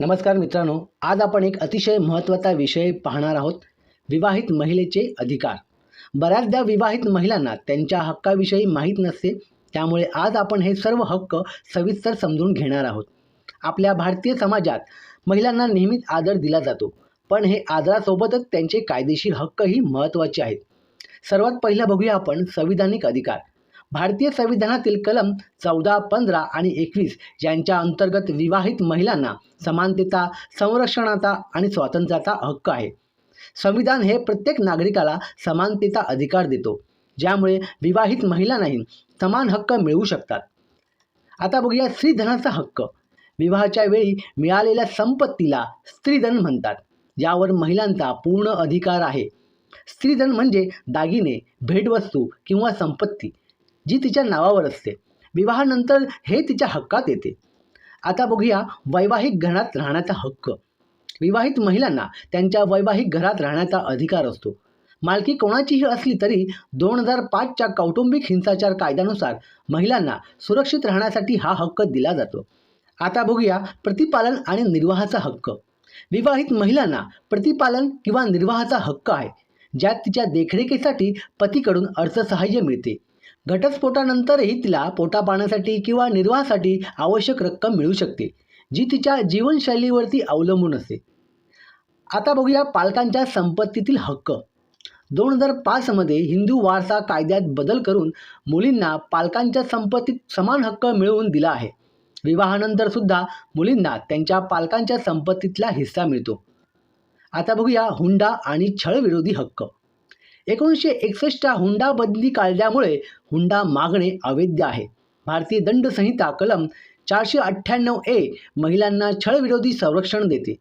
नमस्कार मित्रांनो आज आपण एक अतिशय महत्त्वाचा विषय पाहणार आहोत विवाहित महिलेचे अधिकार. बऱ्याचदा विवाहित महिलांना त्यांच्या हक्काविषयी माहीत नसते त्यामुळे आज आपण हे सर्व हक्क सविस्तर समजून घेणार आहोत. आपल्या भारतीय समाजात महिलांना नेहमीच आदर दिला जातो पण हे आदरासोबतच त्यांचे कायदेशीर हक्कही महत्त्वाचे आहेत. सर्वात पहिला बघूया आपण संविधानिक अधिकार. भारतीय संविधानातील कलम चौदा पंधरा आणि एकवीस यांच्या अंतर्गत विवाहित महिलांना समानतेचा संरक्षणाचा आणि स्वातंत्र्याचा हक्क आहे. संविधान हे प्रत्येक नागरिकाला समानतेचा अधिकार देतो ज्यामुळे विवाहित महिलांनाही समान हक्क मिळू शकतात. आता बघूया स्त्रीधनाचा हक्क. विवाहाच्या वेळी मिळालेल्या संपत्तीला स्त्रीधन म्हणतात. यावर महिलांचा पूर्ण अधिकार आहे. स्त्रीधन म्हणजे दागिने भेटवस्तू किंवा संपत्ती. जी तिच्या नावावर असते. विवाहानंतर हे तिच्या हक्कात येते. आता बघूया वैवाहिक घरात राहण्याचा हक्क. विवाहित महिलांना त्यांच्या वैवाहिक घरात राहण्याचा अधिकार असतो. मालकी कोणाचीही असली तरी दोन हजार पाचच्या कौटुंबिक हिंसाचार कायद्यानुसार महिलांना सुरक्षित राहण्यासाठी हा हक्क दिला जातो. आता बघूया प्रतिपालन आणि निर्वाहाचा हक्क. विवाहित महिलांना प्रतिपालन किंवा निर्वाहाचा हक्क आहे ज्यात तिच्या देखरेखीसाठी पतीकडून अर्थसहाय्य मिळते. घटस्फोटानंतरही तिला पोटा पाण्यासाठी किंवा निर्वाहासाठी आवश्यक रक्कम मिळू शकते जी तिच्या जीवनशैलीवरती अवलंबून असते. आता बघूया पालकांच्या संपत्तीतील हक्क. दोन हजार पाचमध्ये हिंदू वारसा कायद्यात बदल करून मुलींना पालकांच्या संपत्तीत समान हक्क मिळवून दिला आहे. विवाहानंतर सुद्धा मुलींना त्यांच्या पालकांच्या संपत्तीतला हिस्सा मिळतो. आता बघूया हुंडा आणि छळविरोधी हक्क. एकोणीसशे एकसष्टच्या हुंडा बदली कायद्यामुळे हुंडा मागणे अवैध आहे. भारतीय दंड संहिता कलम चारशे अठ्ठ्याण्णव ए महिलांना छळविरोधी संरक्षण देते.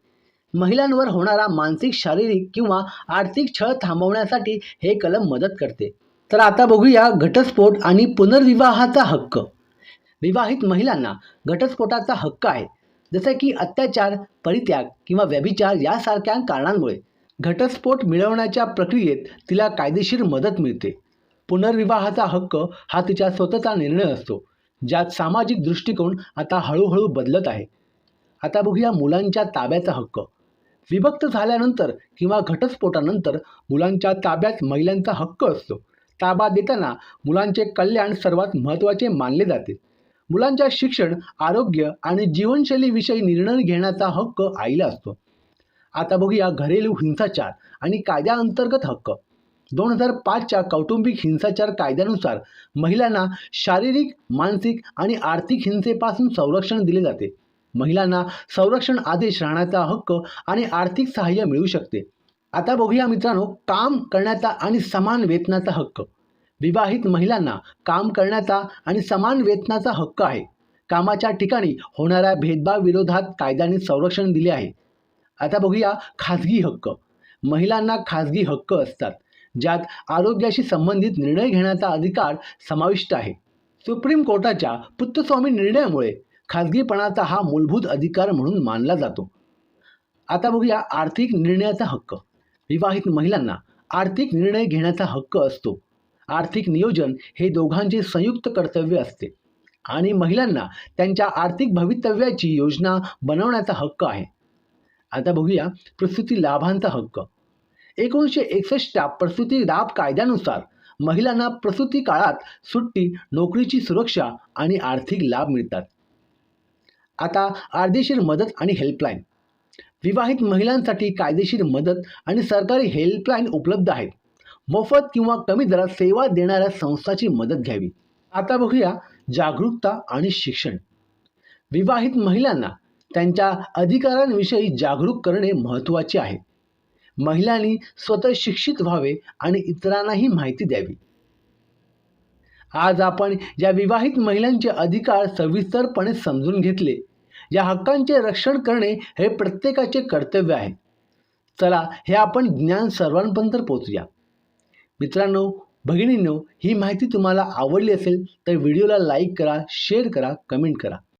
महिलांवर होणारा मानसिक शारीरिक किंवा आर्थिक छळ थांबवण्यासाठी हे कलम मदत करते. तर आता बघूया घटस्फोट आणि पुनर्विवाहाचा हक्क. विवाहित महिलांना घटस्फोटाचा हक्क आहे. जसे की अत्याचार परित्याग किंवा व्यभिचार यासारख्या कारणांमुळे. घटस्फोट मिळवण्याच्या प्रक्रियेत तिला कायदेशीर मदत मिळते. पुनर्विवाहाचा हक्क हा तिच्या स्वतःचा निर्णय असतो ज्यात सामाजिक दृष्टिकोन आता हळूहळू बदलत आहे. आता बघूया मुलांच्या ताब्याचा हक्क. विभक्त झाल्यानंतर किंवा घटस्फोटानंतर मुलांच्या ताब्यात महिलांचा हक्क असतो. ताबा देताना मुलांचे कल्याण सर्वात महत्त्वाचे मानले जाते. मुलांच्या शिक्षण आरोग्य आणि जीवनशैलीविषयी निर्णय घेण्याचा हक्क आईला असतो. आता बघूया घरेलू हिंसाचार आणि कायद्याअंतर्गत हक्क. दोन हजार पाचच्या कौटुंबिक हिंसाचार कायद्यानुसार महिलांना शारीरिक मानसिक आणि आर्थिक हिंसेपासून संरक्षण दिले जाते. महिलांना संरक्षण आदेश राहण्याचा हक्क आणि आर्थिक सहाय्य मिळू शकते. आता बघूया मित्रांनो काम करण्याचा आणि समान वेतनाचा हक्क. विवाहित महिलांना काम करण्याचा आणि समान वेतनाचा हक्क आहे. कामाच्या ठिकाणी होणाऱ्या भेदभाव विरोधात कायद्याने संरक्षण दिले आहे. आता बघूया खाजगी हक्क. महिलांना खाजगी हक्क असतात ज्यात आरोग्याशी संबंधित निर्णय घेण्याचा अधिकार समाविष्ट आहे. सुप्रीम कोर्टाच्या पुत्तस्वामी निर्णयामुळे खाजगीपणाचा हा मूलभूत अधिकार म्हणून मानला जातो. आता बघूया आर्थिक निर्णयाचा हक्क. विवाहित महिलांना आर्थिक निर्णय घेण्याचा हक्क असतो. आर्थिक नियोजन हे दोघांचे संयुक्त कर्तव्य असते आणि महिलांना त्यांच्या आर्थिक भवितव्याची योजना बनवण्याचा हक्क आहे. आता बघूया प्रसूती लाभांचा हक्क. एकोणीसशे एकसष्टच्या प्रसूती लाभ कायद्यानुसार महिलांना प्रसूती काळात सुट्टी नोकरीची सुरक्षा आणि आर्थिक लाभ मिळतात. आता कायदेशीर मदत आणि हेल्पलाईन. विवाहित महिलांसाठी कायदेशीर मदत आणि सरकारी हेल्पलाईन उपलब्ध आहेत. मोफत किंवा कमी दरात सेवा देणाऱ्या संस्थाची मदत घ्यावी. आता बघूया जागरूकता आणि शिक्षण. विवाहित महिलांना त्यांच्या अधिकारांविषयी जागरूक करणे महत्त्वाचे आहे. महिलांनी स्वतः शिक्षित व्हावे आणि इतरांनाही माहिती द्यावी. आज आपण या विवाहित महिलांचे अधिकार सविस्तरपणे समजून घेतले. या हक्कांचे रक्षण करणे हे प्रत्येकाचे कर्तव्य आहे. चला हे आपण ज्ञान सर्वांपर्यंत पोचूया मित्रांनो भगिनींनो ही माहिती तुम्हाला आवडली असेल तर व्हिडिओला लाईक करा शेअर करा कमेंट करा.